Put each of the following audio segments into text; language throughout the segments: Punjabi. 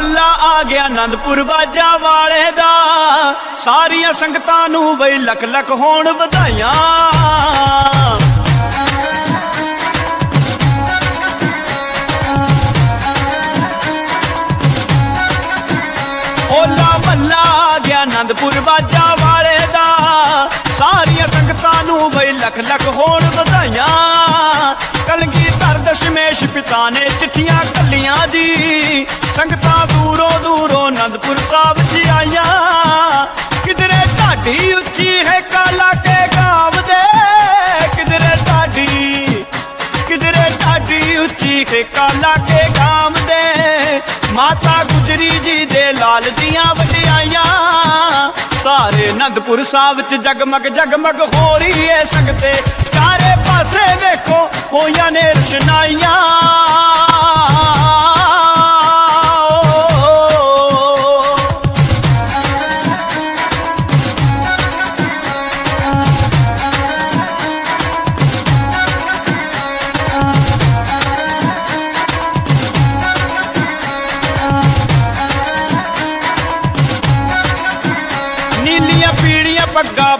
ਮੱਲਾ ਆ ਗਿਆ ਆਨੰਦਪੁਰ ਬਾਜਾ ਵਾਲੇ ਦਾ। ਸਾਰੀਆਂ ਸੰਗਤਾਂ ਨੂੰ ਬਈ ਲੱਖ ਲੱਖ ਹੋਣ ਵਧਾਈਆਂ। ਓਲਾ ਮਹੱਲਾ ਆ ਗਿਆ ਆਨੰਦਪੁਰ ਬਾਜਾ ਵਾਲੇ ਦਾ। ਸਾਰੀਆਂ ਸੰਗਤਾਂ ਨੂੰ ਬਈ ਲੱਖ ਲੱਖ ਹੋਣ ਵਧਾਈਆਂ। ਕਲਗੀ ਧਰ ਦਸ਼ਮੇਸ਼ ਪਿਤਾ ਨੇ ਚਿੱਠੀਆਂ ਕੱਲੀਆਂ ਜੀ। ਸੰਗਤਾਂ ਦੂਰੋਂ ਦੂਰੋਂ ਆਨੰਦਪੁਰ ਸਾਹਿਬ ਜੀ ਆਈਆਂ। ਕਿਧਰੇ ਢਾਡੀ ਉੱਚੀ ਹੈ ਕਾਲਾ ਕੇ ਗਾਵਦੇ ਕਿਧਰੇ ਢਾਡੀ ਕਿਧਰੇ ਢਾਡੀ ਉੱਚੀ ਹੈ ਕਾਲਾ ਕੇ ਗਾਵਦੇ ਮਾਤਾ ਗੁਜਰੀ ਜੀ ਦੇ ਲਾਲ ਦੀਆਂ ਵਡਿਆਈਆਂ। ਸਾਰੇ ਆਨੰਦਪੁਰ ਸਾਹਿਬ ਚ ਜਗਮਗ ਜਗਮਗ ਹੋ ਰਹੀ ਏ ਸੰਗਤੇ। ਚਾਰੇ ਪਾਸੇ ਵੇਖੋ ਹੋਈਆਂ ਨੇ ਰਸ਼ਨਾਈਆਂ।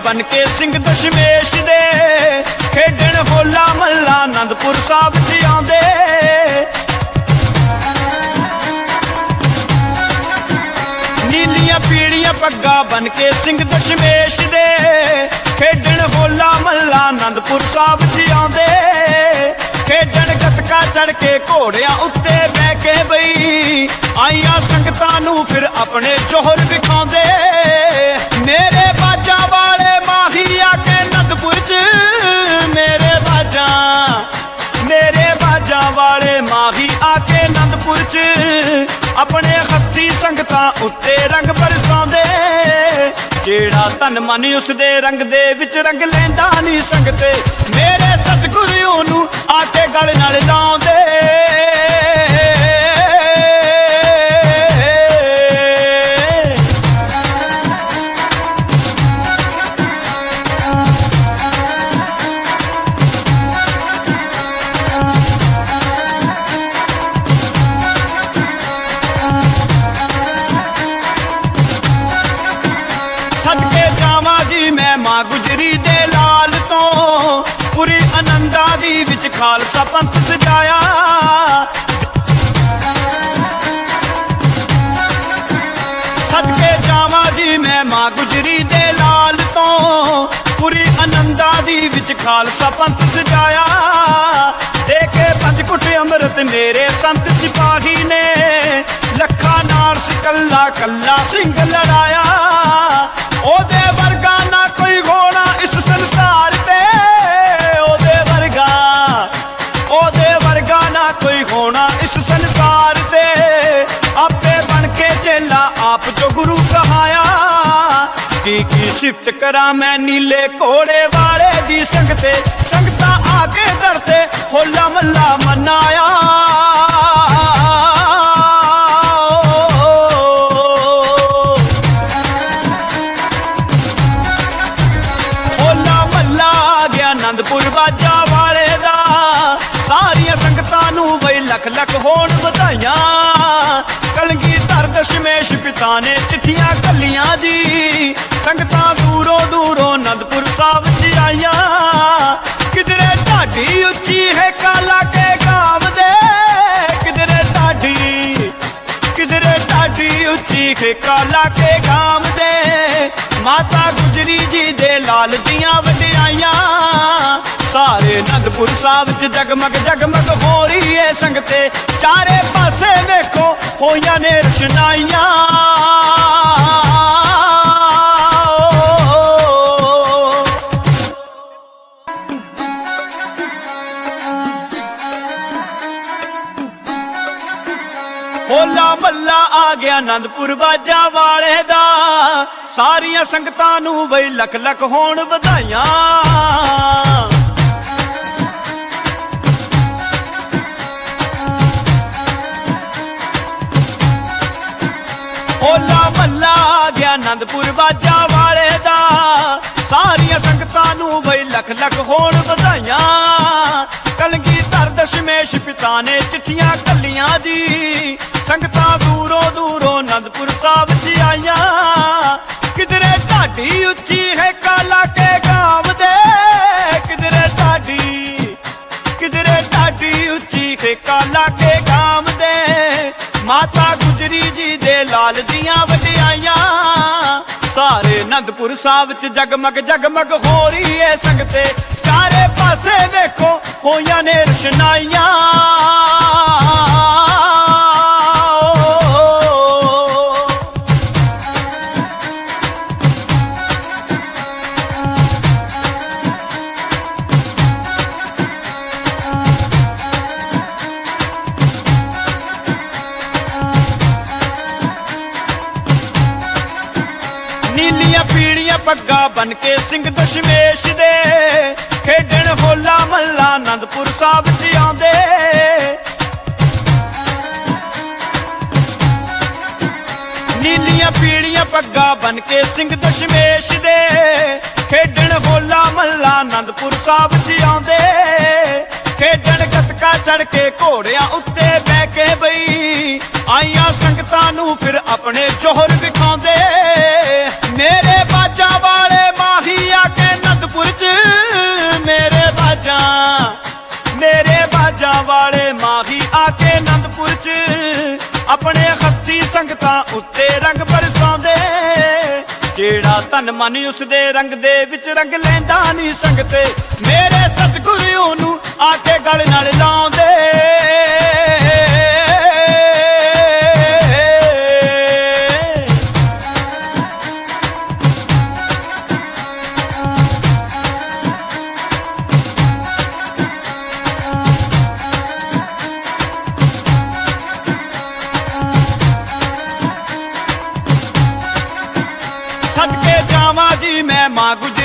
ਬਨ ਕੇ ਸਿੰਘ ਦਸ਼ਮੇਸ਼ ਦੇ। ਖੇਡਣ ਹੋਲਾ ਮੱਲਾ ਆਨੰਦਪੁਰ ਸਾਹਿਬ ਜੀ ਆਉਂਦੇ। ਨੀਲੀਆਂ ਪੀੜੀਆਂ ਪੱਗਾਂ ਬਨ ਕੇ ਸਿੰਘ ਦਸ਼ਮੇਸ਼ ਦੇ। ਖੇਡਣ ਹੋਲਾ ਮੱਲਾ ਆਨੰਦਪੁਰ ਸਾਹਿਬ ਜੀ ਆਉਂਦੇ। ਖੇਡਣ ਗੱਤਕਾ ਚੜ ਕੇ ਘੋੜਿਆਂ ਉੱਤੇ ਬਹਿ ਕੇ ਬਈ। ਆਈਆਂ ਸੰਗਤਾਂ ਨੂੰ ਫਿਰ ਆਪਣੇ ਜੋਹਰ ਵਿਖਾਉਂਦੇ। ਤਨ ਮਨ ਉਸ ਦੇ ਰੰਗ ਦੇ ਵਿੱਚ ਰੰਗ ਲੈਂਦਾ ਨਹੀਂ ਸੰਗਤੇ। ਮੇਰੇ ਸਤਿਗੁਰੂ ਨੂੰ ਆ ਗਲ ਨਾਲ ਲਾਉਂਦੇ। ਮਾਂ ਗੁਜਰੀ ਦੇ ਲਾਲ ਤੋਂ। ਪੂਰੀ ਆਨੰਦਾਂ ਦੀ ਵਿੱਚ ਖਾਲਸਾ ਪੰਥ ਸਜਾਇਆ। ਸਦਕੇ ਜਾਵਾਂ ਜੀ ਮੈਂ ਮਾਂ ਗੁਜਰੀ ਦੇ ਲਾਲ ਤੋਂ। ਪੂਰੀ ਆਨੰਦਾਂ ਦੀ ਵਿੱਚ ਖਾਲਸਾ ਪੰਥ ਸਜਾਇਆ। ਦੇਖੇ ਕੇ ਪੰਜ ਕੁੱਟ ਅੰਮ੍ਰਿਤ ਮੇਰੇ ਸੰਤ ਸਿਪਾਹੀ ਨੇ। ਲੱਖਾਂ ਨਾਲ ਕੱਲਾ ਕੱਲਾ ਸਿੰਘ ਲੜਾਇਆ। ਉਹਦੇ ਵਰਗਾ ਕੀ ਸਿਫਤ ਕਰਾਂ ਮੈਂ ਨੀਲੇ ਘੋੜੇ ਵਾਲੇ ਦੀ ਸੰਗਤੇ ਸੰਗਤਾਂ ਆ ਕੇ ਦਰ ਤੇ ਹੋਲਾ ਮੱਲਾ ਮਨਾਇਆ। ਹੋਲਾ ਮੱਲਾ ਆ ਗਿਆ ਆਨੰਦਪੁਰ ਬਾਜਾ ਵਾਲੇ ਦਾ। ਸਾਰੀਆਂ ਸੰਗਤਾਂ ਨੂੰ ਬਈ ਲੱਖ ਲੱਖ ਹੋਣ ਵਧਾਈਆਂ। ਕਲਗੀ ਦਸ਼ਮੇਸ਼ ਪਿਤਾ ਨੇ ਚਿੱਠੀਆਂ ਕੱਲੀਆਂ ਦੀ, ਸੰਗਤਾਂ ਦੂਰੋਂ ਦੂਰੋਂ ਆਨੰਦਪੁਰ ਸਾਹਿਬ ਚ ਆਈਆਂ। ਕਿਧਰੇ ਢਾਡੀ ਉੱਚੀ ਹੈ ਕਾਲਾ ਕੇ ਗਾਵਦੇ ਕਿਧਰੇ ਢਾਡੀ ਕਿਧਰੇ ਢਾਡੀ ਉੱਚੀ ਹੈ ਕਾਲਾ ਕੇ ਗਾਵਦੇ ਮਾਤਾ ਗੁਜਰੀ ਜੀ ਦੇ ਲਾਲ ਦੀਆਂ ਵਡਿਆਈਆਂ ਸਾਰੇ ਅਨੰਦਪੁਰ ਸਾਹਿਬ ਚ ਜਗਮਗ ਜਗਮਗ ਹੋ ਰਹੀ ਏ ਸੰਗਤੇ। ਚਾਰੇ ਪਾਸੇ ਵੇਖੋ, ਹੋਈਆਂ ਨੇ ਰਸ਼ਨਾਈਆਂ। ਹੋਲਾ ਮੱਲਾ ਆ ਗਿਆ ਆਨੰਦਪੁਰ ਬਾਜਾ ਵਾਲੇ ਦਾ। ਸਾਰੀਆਂ ਸੰਗਤਾਂ ਨੂੰ ਬਈ ਲੱਖ ਲੱਖ ਹੋਣ ਵਧਾਈਆਂ। ਹੋਲਾ ਮੱਲਾ ਗਿਆ ਆਨੰਦਪੁਰ ਬਾਜਾ ਵਾਲੇ ਦਾ। ਸਾਰੀਆਂ ਸੰਗਤਾਂ ਨੂੰ ਬਈ ਲੱਖ ਲੱਖ ਹੋਣ ਵਧਾਈਆਂ। ਕਲਗੀ ਧਰ ਦਸ਼ਮੇਸ਼ ਪਿਤਾ ਨੇ ਚਿੱਠੀਆਂ ਕੱਲੀਆਂ ਦੀ ਸੰਗਤਾਂ ਦੂਰੋਂ ਦੂਰੋਂ ਆਨੰਦਪੁਰ ਸਾਹਿਬ ਚ ਆਈਆਂ। ਕਿਧਰੇ ਢਾਡੀ ਉੱਚੀ ਹੈ ਕਾਲਾ ਕੇ ਗਾਮ ਦੇ। ਕਿਧਰੇ ਢਾਡੀ ਕਿਧਰੇ ਢਾਡੀ ਉੱਚੀ ਹੈ ਕਾਲਾ ਕੇ ਗਾਮ ਦੇ। ਮਾਤਾ ਗੁਜਰੀ ਜੀ ਦੇ ਲਾਲ ਦੀਆਂ ਵਡਿਆਈਆਂ। ਸਾਰੇ ਅਨੰਦਪੁਰ ਸਾਹਿਬ ਚ ਜਗਮਗ ਜਗਮਗ ਹੋ ਰਹੀ ਏ ਸੰਗਤੇ। ਚਾਰੇ ਪਾਸੇ ਵੇਖੋ ਹੋਈਆਂ ਨੇ ਰਸ਼ਨਾਈਆਂ। ਬਨ ਕੇ ਸਿੰਘ ਦਸ਼ਮੇਸ਼ ਦੇ। ਖੇਡਣ ਹੋਲਾ ਮੱਲਾ ਆਨੰਦਪੁਰ ਸਾਹਿਬ ਚ ਆਉਂਦੇ। ਨੀਲੀਆਂ ਪੀੜੀਆਂ ਪੱਗਾਂ ਬਨ ਕੇ ਸਿੰਘ ਦਸ਼ਮੇਸ਼ ਦੇ। ਖੇਡਣ ਹੋਲਾ ਮੱਲਾ ਆਨੰਦਪੁਰ ਸਾਹਿਬ ਚ ਆਉਂਦੇ। ਖੇਡਣ ਗੱਤਕਾ ਚੜ ਕੇ ਘੋੜਿਆਂ ਉੱਤੇ ਬਹਿ ਕੇ ਬਈ। ਆਈਆਂ ਸੰਗਤਾਂ ਨੂੰ ਫਿਰ ਆਪਣੇ ਜੋਹਰ ਵਿਖਾਉਂਦੇ। ਉੱਤੇ ਰੰਗ ਬਰਸਾਉਂਦੇ। ਜਿਹੜਾ ਤਨ ਮਨ ਉਸ ਦੇ ਰੰਗ ਦੇ ਵਿੱਚ ਰੰਗ ਲੈਂਦਾ ਨਹੀਂ ਸੰਗਤੇ। ਮੇਰੇ ਸਤਿਗੁਰੂ ਉਹਨੂੰ ਆ ਗਲ ਨਾਲ ਲਾਉਂਦੇ।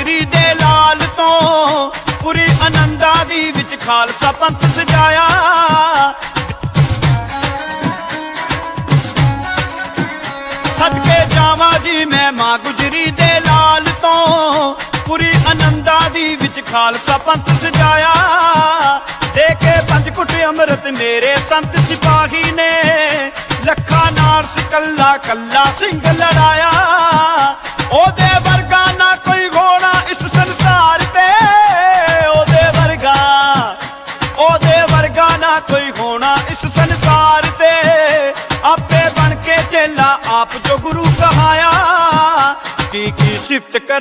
ਮਾਂ ਦੇ ਲਾਲ ਤੋਂ ਪੂਰੀ ਆਨੰਦਾਂ ਦੀ ਵਿੱਚ ਖਾਲਸਾ ਪੰਥ ਸਜਾਇਆ। ਸਦਕੇ ਜਾਵਾਂ ਜੀ ਮੈਂ ਮਾਂ ਗੁਜਰੀ ਦੇ ਲਾਲ ਤੋਂ ਪੂਰੀ ਆਨੰਦਾਂ ਦੀ ਵਿੱਚ ਖਾਲਸਾ ਪੰਥ ਸਜਾਇਆ। ਦੇ ਕੇ ਪੰਜ ਕੁੱਟ ਅੰਮ੍ਰਿਤ ਮੇਰੇ ਸੰਤ ਸਿਪਾਹੀ ਨੇ, ਲੱਖਾਂ ਨਾਰ ਕੱਲਾ ਕੱਲਾ ਸਿੰਘ ਲੜਾਇਆ। ਉਹਦੇ ਵਰਗਾ की शिफ्ट करा